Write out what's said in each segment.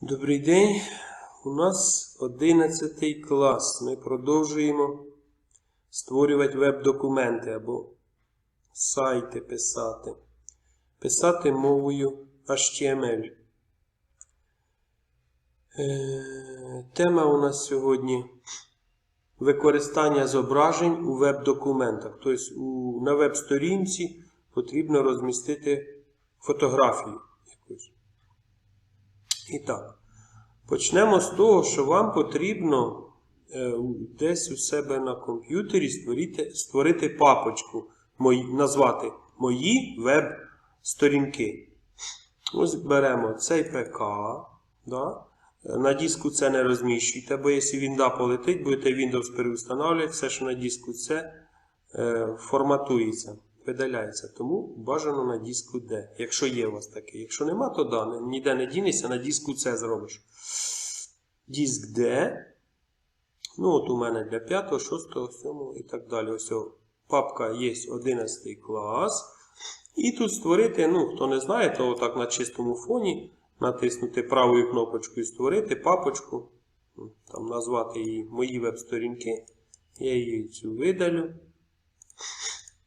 Добрий день. У нас 11 клас. Ми продовжуємо створювати веб-документи або сайти писати. Писати мовою HTML. Е, Тема у нас сьогодні використання зображень у веб-документах. Тобто на веб-сторінці потрібно розмістити фотографію. І так, почнемо з того, що вам потрібно е, десь у себе на комп'ютері створити, створити папочку, мої, назвати Мої веб-сторінки. Ось беремо цей ПК. Да? На диску це не розміщуйте, бо якщо Вінда полетить, будете Windows переустанавливати, все, що на диску це е, форматується, видаляється. Тому бажано на диску D, якщо є у вас таке. Якщо нема, то да, ніде не дінешся, на диску C зробиш. Диск D. Ну, от у мене для 5, 6, 7 і так далі. Ось папка є 11 клас. І тут створити, ну, хто не знає, то отак на чистому фоні натиснути правою кнопочкою створити папочку. Там назвати її мої веб-сторінки. Я її цю видалю.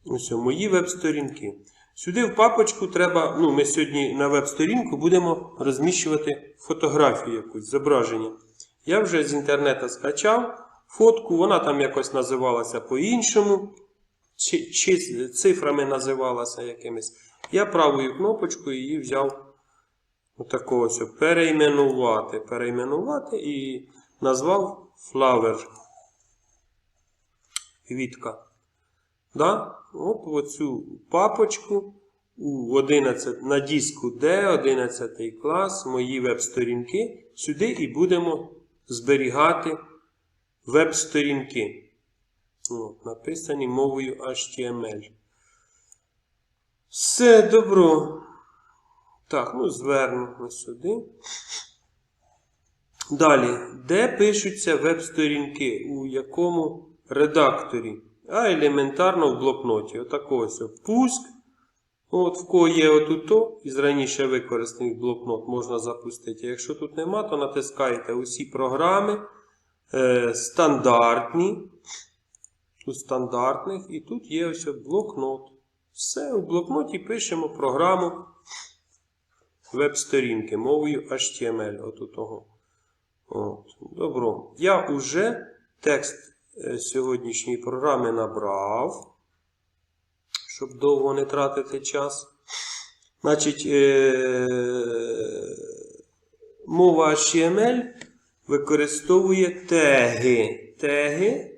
Ось мої веб-сторінки. Сюди в папочку треба, ну, ми сьогодні на веб-сторінку будемо розміщувати фотографію якусь, зображення. Я вже з інтернету скачав фотку, вона там якось називалася по-іншому, чи, чи цифрами називалася якимись. Я правою кнопочкою її взяв отакого ось перейменувати. Перейменувати і назвав Flower. Квітка. Да? В оцю папочку у 11, на диску D, 11 клас, мої веб-сторінки. Сюди і будемо зберігати веб-сторінки. Написані мовою HTML. Все добро. Так, ну звернемо сюди. Далі, де пишуться веб-сторінки? У якому редакторі? А елементарно в блокноті. Отако ось. Пуск. От в кого є отуто, із раніше використаних блокнот можна запустити. Якщо тут нема, то натискаєте усі програми е, стандартні. У стандартних. І тут є ось блокнот. Все, у блокноті пишемо програму веб-сторінки мовою HTML. От. Добро. Я вже текст сьогоднішньої програми набрав, щоб довго не тратити час. Значить, е- мова HTML використовує теги. Теги,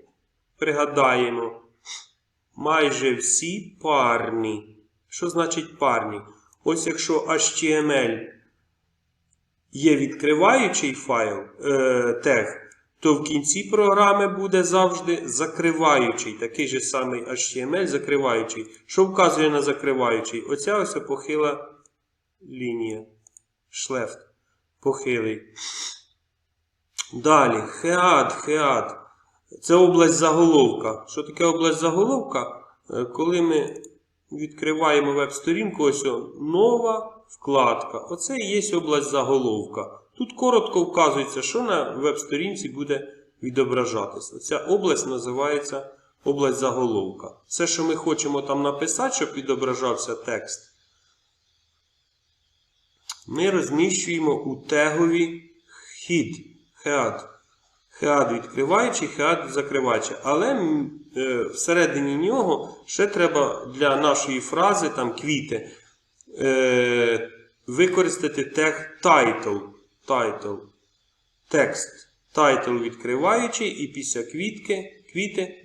пригадаємо, майже всі парні. Що значить парні? Ось якщо HTML є відкриваючий файл е, тег, то в кінці програми буде завжди закриваючий, такий же самий HTML закриваючий. Що вказує на закриваючий? Оця ось похила лінія. Шлефт. Похилий. Далі. Хеад, хеад. Це область заголовка. Що таке область заголовка? Е, Коли ми відкриваємо веб-сторінку, ось нова вкладка. Оце і є область заголовка. Тут коротко вказується, що на веб-сторінці буде відображатися. Ця область називається область заголовка. Все, що ми хочемо там написати, щоб відображався текст, ми розміщуємо у тегові хід. Head. Хеад відкриваючий, хеад закриваючий. Але е, всередині нього ще треба для нашої фрази там квіти е, використати тег title. Title. Текст. Title відкриваючий і після квітки, квіти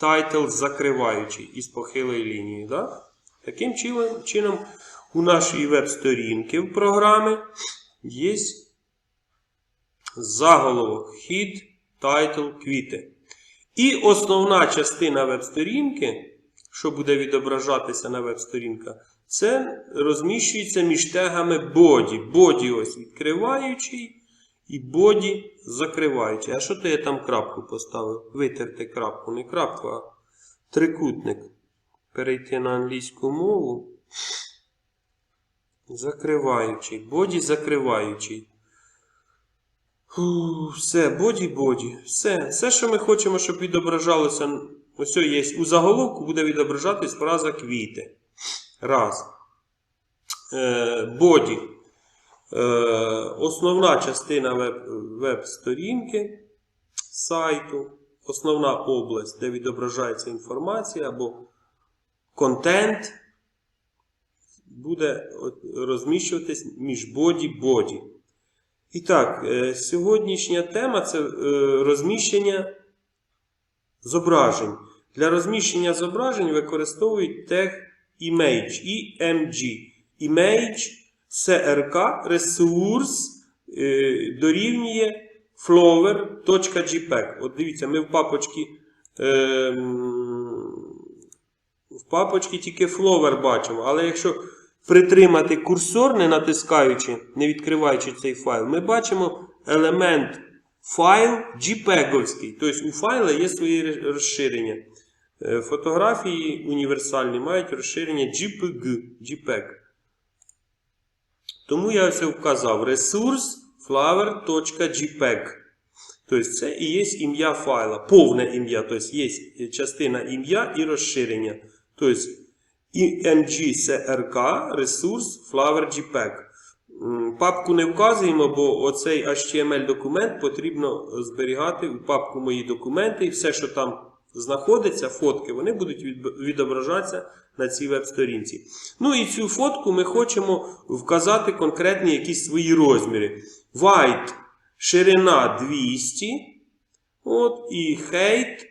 title закриваючий із похилої лінії. Да? Таким чином, у нашій веб-сторінки в програмі є заголовок, хід, тайтл, квіти. І основна частина веб-сторінки, що буде відображатися на веб-сторінка, це розміщується між тегами body. Body ось відкриваючий і body закриваючий. А що то я там крапку поставив? Витерти крапку, не крапку, а трикутник. Перейти на англійську мову. Закриваючий. Body закриваючий. Фу, все, боді-боді. Все. Все, що ми хочемо, щоб відображалося. Ось є. У заголовку буде відображатись фраза квіти. Раз. Е, боді. Е, основна частина веб, веб-сторінки сайту. Основна область, де відображається інформація або контент буде розміщуватись між боді-боді. І так, е, сьогоднішня тема це розміщення зображень. Для розміщення зображень використовують тег image, IMG. Image CRK ресурс е, дорівнює flower.jpg. От дивіться, ми в папочці е, в папочці тільки Flower бачимо, але якщо притримати курсор, не натискаючи, не відкриваючи цей файл, ми бачимо елемент файл JPEG-овський. Тобто у файла є свої розширення. Е, Фотографії універсальні мають розширення JPG. JPEG. Тому я це вказав ресурс flower.jpg. Тобто це і є ім'я файла, повне ім'я, тобто є частина ім'я і розширення. Тобто img.crk ресурс flower.jpg. Папку не вказуємо, бо оцей HTML документ потрібно зберігати у папку мої документи, і все, що там знаходиться, фотки, вони будуть відображатися на цій веб-сторінці. Ну і цю фотку ми хочемо вказати конкретні якісь свої розміри. White ширина 200. От, і height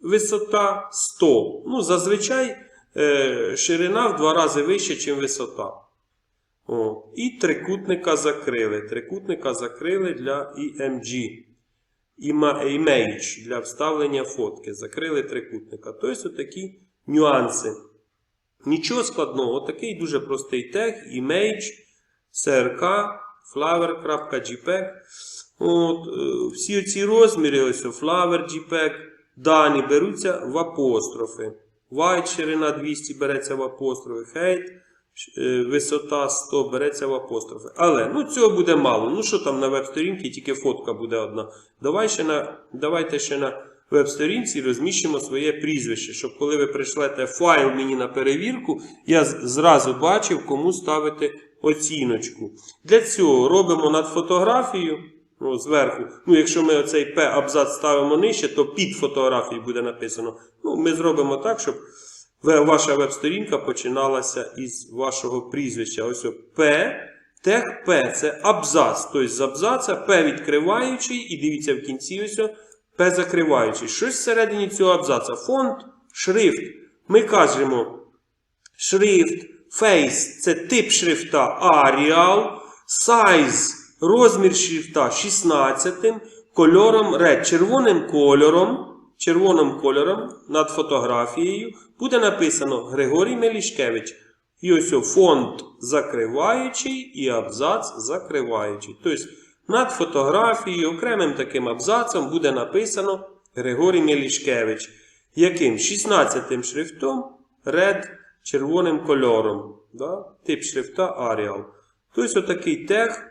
висота 100. Ну, зазвичай е, ширина в два рази вища, ніж висота. О, і трикутника закрили. Трикутника закрили для EMG. Image для вставлення фотки. Закрили трикутника. Тобто такі нюанси. Нічого складного, отакий дуже простий тег, image, crk, flower.jpg. От, е, всі ці розміри, ось о, flower, JPEG, дані беруться в апострофи. White ширина 200 береться в апострофи. Height висота 100 береться в апострофи. Але ну, цього буде мало. Ну що там на веб-сторінці, тільки фотка буде одна. Давай ще на, давайте ще на веб-сторінці розміщимо своє прізвище, щоб коли ви прийшлете файл мені на перевірку, я зразу бачив, кому ставити оціночку. Для цього робимо над фотографією. Ну, зверху. Ну, якщо ми оцей П абзац ставимо нижче, то під фотографією буде написано. Ну, ми зробимо так, щоб ваша веб-сторінка починалася із вашого прізвища. Ось П. Тег П це абзац. Тобто з абзаца П відкриваючий, і дивіться в кінці ось П закриваючий. Щось всередині цього абзаца. Фонд, шрифт. Ми кажемо шрифт, face це тип шрифта Arial, size розмір шрифта 16, кольором red, червоним кольором, червоним кольором над фотографією буде написано Григорій Мелішкевич. І ось фонд закриваючий і абзац закриваючий. Тобто над фотографією окремим таким абзацом буде написано Григорій Мелішкевич. Яким? 16 шрифтом red червоним кольором. Да? Тип шрифта Arial. Тобто отакий тег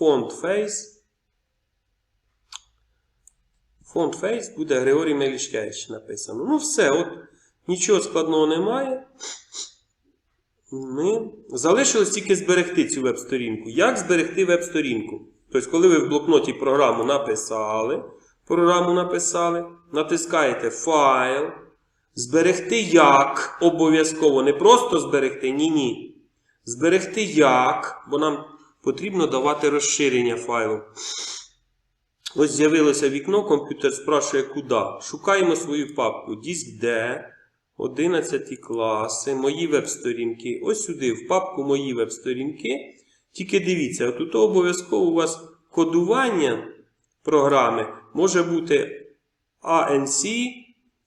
Font Face. Font Face буде Григорій Мелішкевич написано. Ну все, от нічого складного немає. Ми залишилось тільки зберегти цю веб-сторінку. Як зберегти веб-сторінку? Тобто, коли ви в блокноті програму написали, програму написали, натискаєте файл, зберегти як обов'язково. Не просто зберегти, ні-ні. Зберегти як, бо нам потрібно давати розширення файлу. Ось з'явилося вікно, комп'ютер спрашує куди. Шукаємо свою папку. Диск D, 11 класи, мої веб-сторінки. Ось сюди, в папку Мої веб-сторінки. Тільки дивіться, тут обов'язково у вас кодування програми може бути ANC.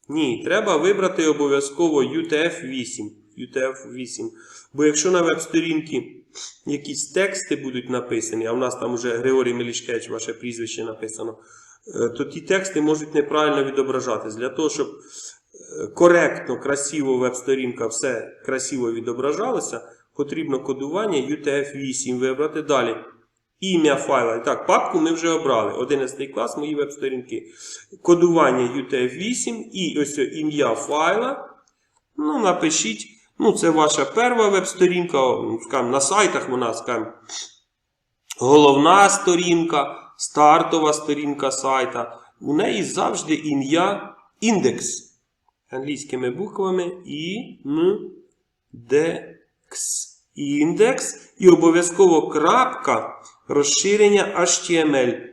Ні, треба вибрати обов'язково UTF-8. UTF-8. Бо якщо на веб-сторінці якісь тексти будуть написані, а в нас там вже Григорій Мелішкевич, ваше прізвище написано, е, то ті тексти можуть неправильно відображатись. Для того, щоб е, коректно, красиво веб-сторінка все красиво відображалося, потрібно кодування UTF-8 вибрати далі. ім'я файла. І так, папку ми вже обрали. 11 клас, мої веб-сторінки. Кодування UTF-8 і ось ім'я файла. Ну, напишіть. Ну, це ваша перша веб-сторінка. скажімо, на сайтах вона, скажімо, головна сторінка, стартова сторінка сайта. У неї завжди ім'я індекс. Англійськими буквами індекс. Індекс і обов'язково крапка розширення HTML.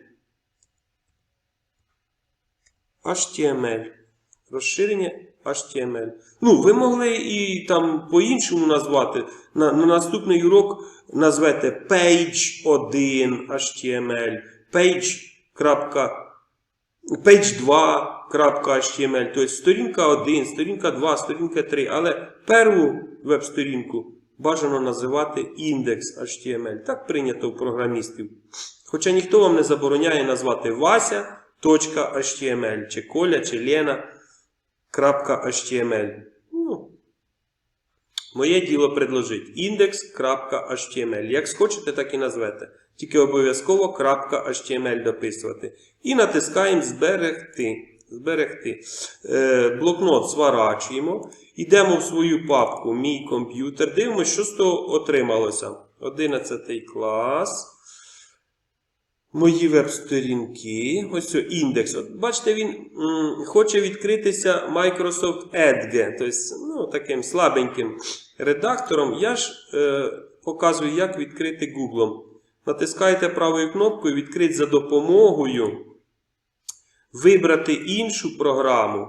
HTML. Розширення HTML. Ну, ви могли і там по-іншому назвати. На, на наступний урок назвете page 1 HTML, page. Page 2.html, тобто сторінка 1, сторінка 2, сторінка 3, але перву веб-сторінку бажано називати index.html. Так прийнято у програмістів. Хоча ніхто вам не забороняє назвати Вася.html, чи Коля, чи Лена.html. Ну, Моє діло предложить index.html. Як схочете, так і назвете. Тільки обов'язково .html дописувати. І натискаємо Зберегти. Зберегти. Е, блокнот зворачуємо. Йдемо в свою папку Мій комп'ютер. Дивимося, що з того отрималося. 11 клас. Мої веб-сторінки. Ось о, індекс. От, бачите, він м, хоче відкритися Microsoft Edge. Тобто, ну, таким слабеньким редактором. Я ж е, показую, як відкрити Google. Натискаєте правою кнопкою Відкрити за допомогою. Вибрати іншу програму.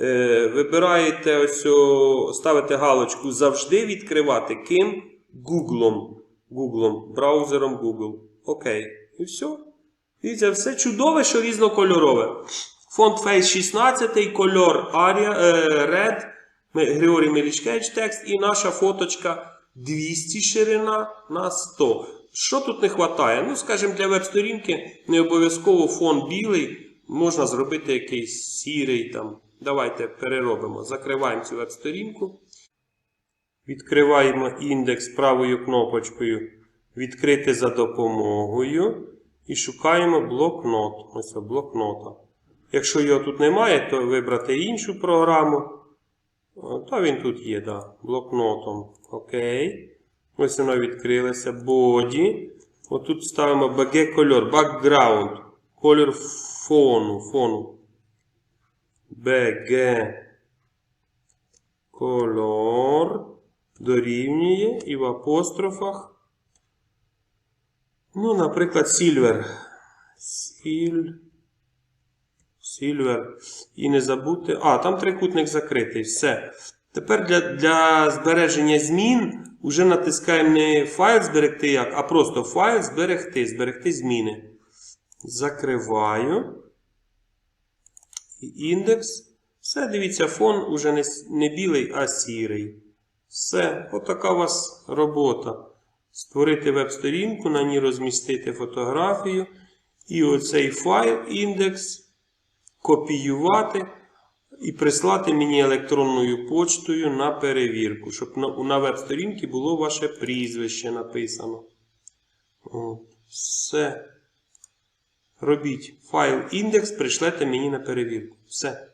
Е, вибираєте ось, о, ставите галочку завжди відкривати ким? Google. Google. Браузером Google. Окей. І все. Дивіться, все чудове, що різнокольорове. Фонд Face 16, кольор Aria, е, Red, Григорій Мелічкевич текст і наша фоточка 200 ширина на 100. Що тут не вистачає? Ну, скажімо, для веб-сторінки не обов'язково фон білий, можна зробити якийсь сірий там. Давайте переробимо. Закриваємо цю веб-сторінку. Відкриваємо індекс правою кнопочкою Відкрити за допомогою. І шукаємо блокнот. Ось блокнота. Якщо його тут немає, то вибрати іншу програму. Та він тут є, да, блокнотом. Окей. Ось воно відкрилося. Body. Отут ставимо BG кольор, background. Колір фону. фону. BG колор дорівнює і в апострофах. Ну, наприклад, Silver. Сіль. Silver. І не забудьте. А, там трикутник закритий. Все. Тепер для, для збереження змін вже натискаємо не файл зберегти як, а просто файл зберегти. Зберегти зміни. Закриваю. І індекс. Все, дивіться, фон уже не, не білий, а сірий. Все, отака у вас робота. Створити веб-сторінку, на ній розмістити фотографію. І оцей файл індекс копіювати і прислати мені електронною почтою на перевірку, щоб на, веб-сторінці було ваше прізвище написано. От. Все. Робіть файл індекс, пришлете мені на перевірку. Все.